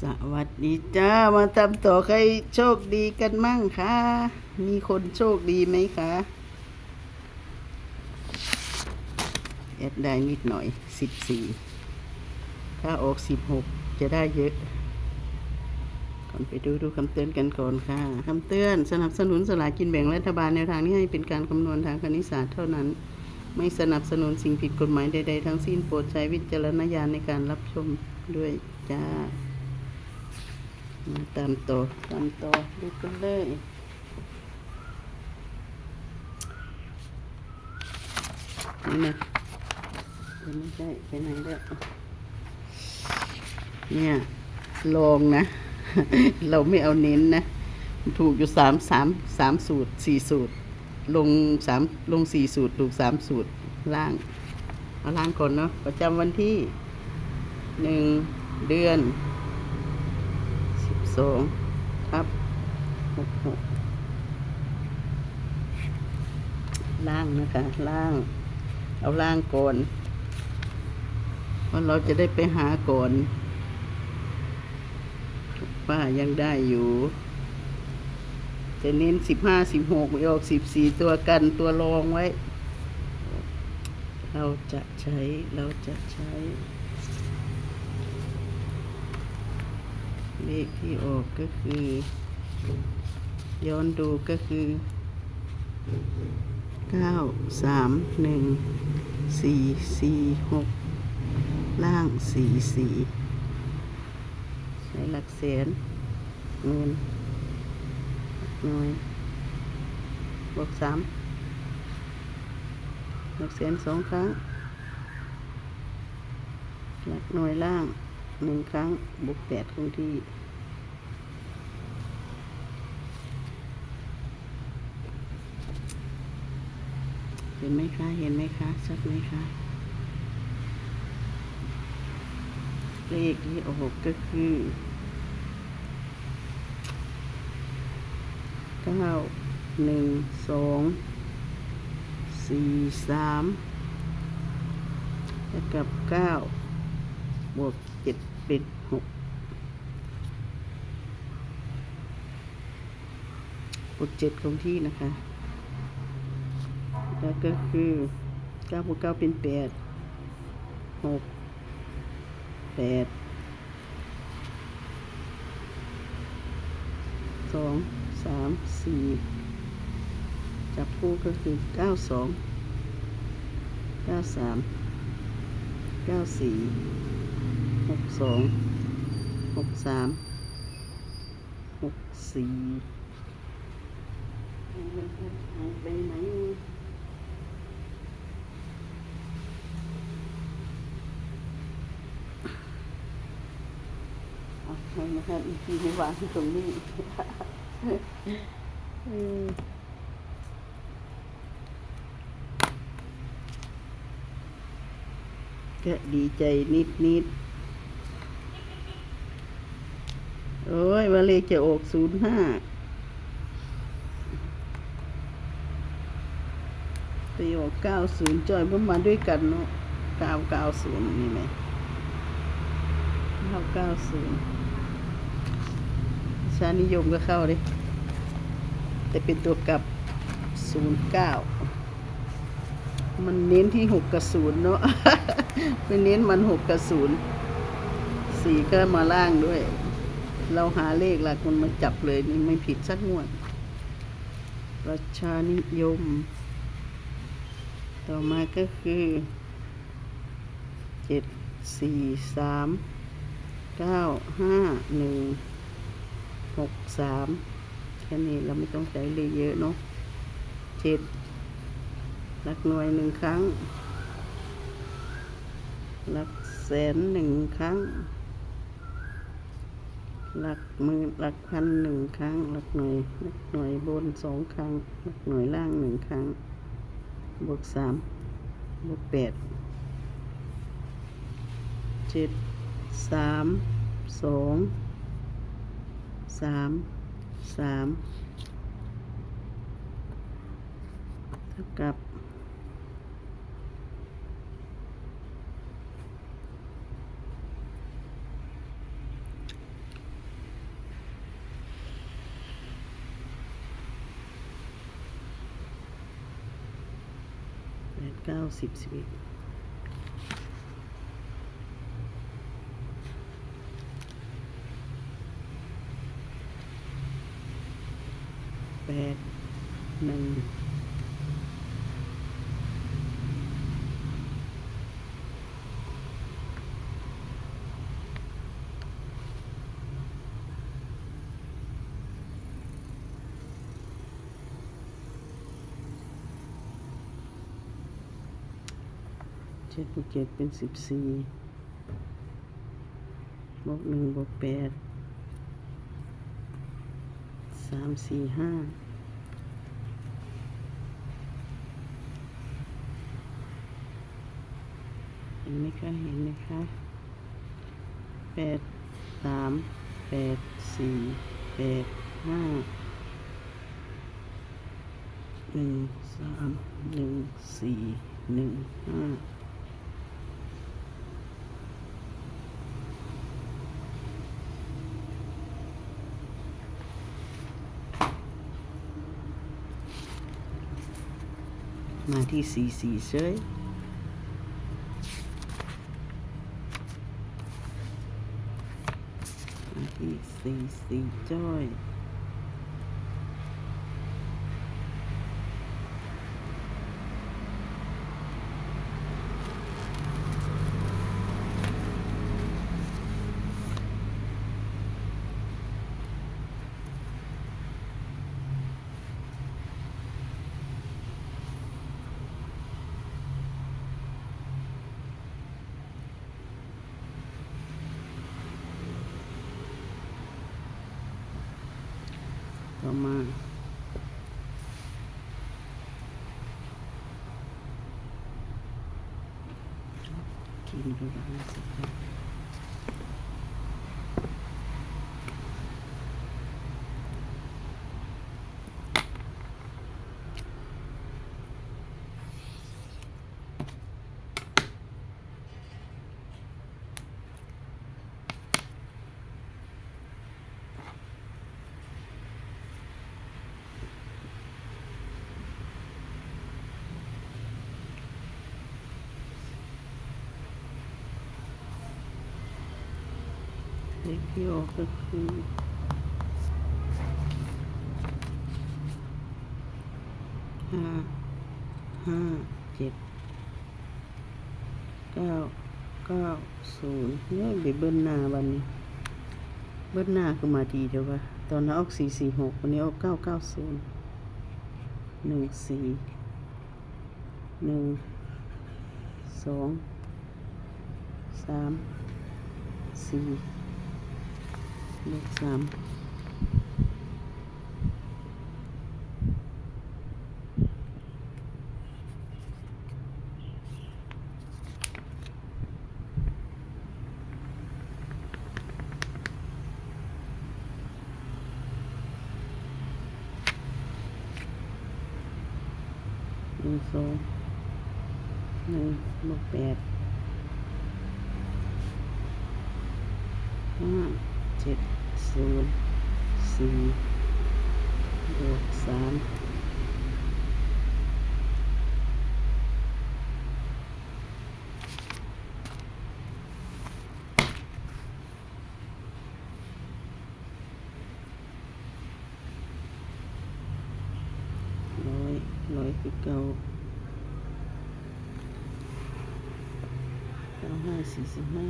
สวัสดีจ้า มาทำต่อใครโชคดีกันมั่งคะมีคนโชคดีไหมคะแอดได้นิดหน่อยสิบสี่ถ้าออกสิบหกจะได้เยอะก่อนไปดูดูคำเตือนกันก่อนค่ะคำเตือนสนับสนุนสลากกินแบ่งรัฐบาลแนวทางนี้ให้เป็นการคำนวณทางคณิตศาสตร์เท่านั้น ไม่สนับสนุนสิ่งผิดกฎหมายใด ๆ ทั้งสิ้นโปรดใช้วิจารณญาณในการรับชมด้วยจ้า มาตามต่อตามต่อดูกันเลยนี่นะเดี๋ยไม่ใช่ไปไหนแล้วเนี่ยลองนะ เราไม่เอาเน้นนะ ถูกอยู่สามสามสามสูตรสี่สูตร ลงสามลงสี่สูตร ถูกสามสูตรล่าง เอาล่างก่อนเนาะประจำวันที่หนึ่งเดือน สองครับหกหกล่างนะคะ ล่าง เอาล่างก่อนเพราะเราจะได้ไปหาก่อนป้ายังได้อยู่จะเน้นสิบห้าสิบหกออกสิบสี่ตัวกันตัวรองไว้ เราจะใช้เราจะใช้ เลขที่ออกก็คือ ย้อนดูก็คือเก้าสามหนึ่งสี่สี่หกล่างสี่สี่ใช้หลักแสนหมื่นหน่วยบวกสามหลักแสนสองครั้ง หลักหน่วยล่างหนึ่งครั้งบวกแปดคงที่ ห็นไหมคะ เห็นไหมคะ ชัดไหมคะ เลขที่ออกก็คือเก้าหนึ่งสองสี่สามแล้วกับเก้าบวกเจ็ดเป็นหกบวกเจ็ดคงที่นะคะ แล้วก็คือเก้าบวกเก้าเป็นแปดหกแปดสองสามสี่จับคู่ก็คือเก้าสองเก้าสามเก้าสี่หกสองหกสามหกสี่ไปไหน เอาให้มาครับอีกทีไม่วางที่ตรงนี้เออก็ดีใจนิดนิดโอ้ยว่าเลขจะออกศูนย์ห้าตีออกเก้าศูนย์จอยประมาด้วยกันเนาะเก้าเก้าศูนย์นี่ไหมเข้าเก้าศูนย์ ชานิยมก็เข้าเลยแต่เป็นตัวกลับศูนย์เก้ามันเน้นที่หกกับศูนเนาะไปเน้นมันหกกับศูนสี่ก็มาล่างด้วย เราหาเลขหลักมันมาจับเลยนี่ไม่ผิดสักงวดประชานิยม ต่อมาก็คือเจ็ดสี่สามเก้า หกสามแค่นี้เราไม่ต้องใช้เลยเยอะเนาะเจ็ดหลักหน่วยหนึ่งครั้ง หลักแสนหนึ่งครั้ง หลักหมื่นหลักพันหนึ่งครั้ง หลักหน่วยหลักหน่วยบนสองครั้ง หลักหน่วยล่างหนึ่งครั้ง บวกสามบวกแปดเจ็ดสามสอง สามสามเท่ากับเก้าสิบสิบ แปดหนึ่งเจ็ดบวกเจ็ดเป็นสิบสี่บวกหนึ่งบวกแปด สามสี่ห้าเห็นไหมคะเห็นไหมคะแปดสามแปดสี่แปดห้าหนึ่งสามหนึ่งสี่หนึ่งห้า มาที่สีสีเฉยมาที่สีสีจ้อย ต่อมากินดูแลสิครับ ที่ออกก็คือห้าห้าเจ็ดเก้าเก้าศูนย์เนี่ยไปเบิ้ลหน้าวันนี้ เบิ้ลหน้าคือมาดีเดียวว่า ตอนนั้นออกสี่สี่หกวันนี้ออกเก้าเก้าศูนย์หนึ่งสี่หนึ่งสองสามสี่ เลขสามหนึ่งสองหนึ่งบวกแปดห้าเจ็ด ศูนย์สี่บวกสามร้อยร้อยคือเก่าเก้าห้าสี่สิบห้า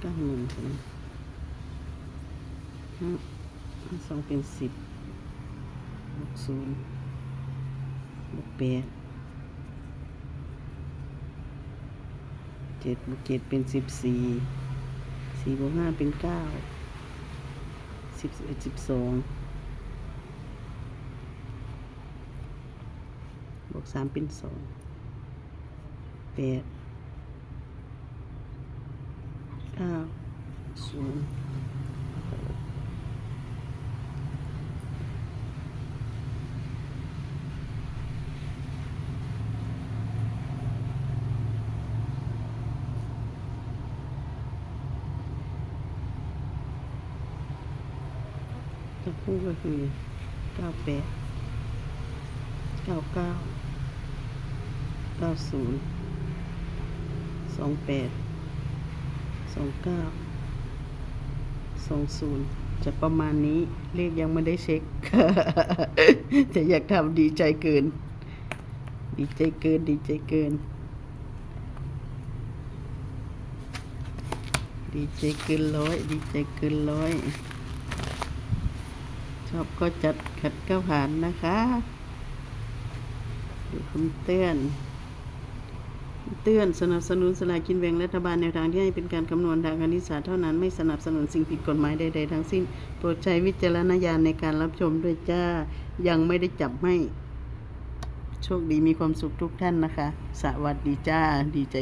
เก้าหนึ่งใช่ไหมห้าสองเป็นสิบบวกศูนย์บวกแปดเจ็ดบวกเจ็ดเป็นสิบสี่สี่บวกห้าเป็นเก้าสิบสิบเอ็ดสิบสองบวกสามเป็นสองแปด เก้าศูนย์จะพูดก็คือเก้าแปดเก้าเก้าเก้าศูนย์สองแปด สองเก้าสองศูนย์จะประมาณนี้เลขยังไม่ได้เช็ค แต่อยากทำดีใจเกิน ดีใจเกินดีใจเกิน ดีใจเกินร้อยดีใจเกินร้อยชอบก็จัดขัดก็ผ่านนะคะ ดูคำเตือน เตือนสนับสนุนสลากินแบ่งรัฐบาลแนวทางที่ให้เป็นการคำนวณทางคณิตศาสตร์เท่านั้นไม่สนับสนุนสิ่งผิดกฎหมายใดๆทั้งสิ้น โปรดใช้วิจารณญาณในการรับชมด้วยจ้า ยังไม่ได้จับให้ โชคดีมีความสุขทุกท่านนะคะ สวัสดีจ้าดีใจ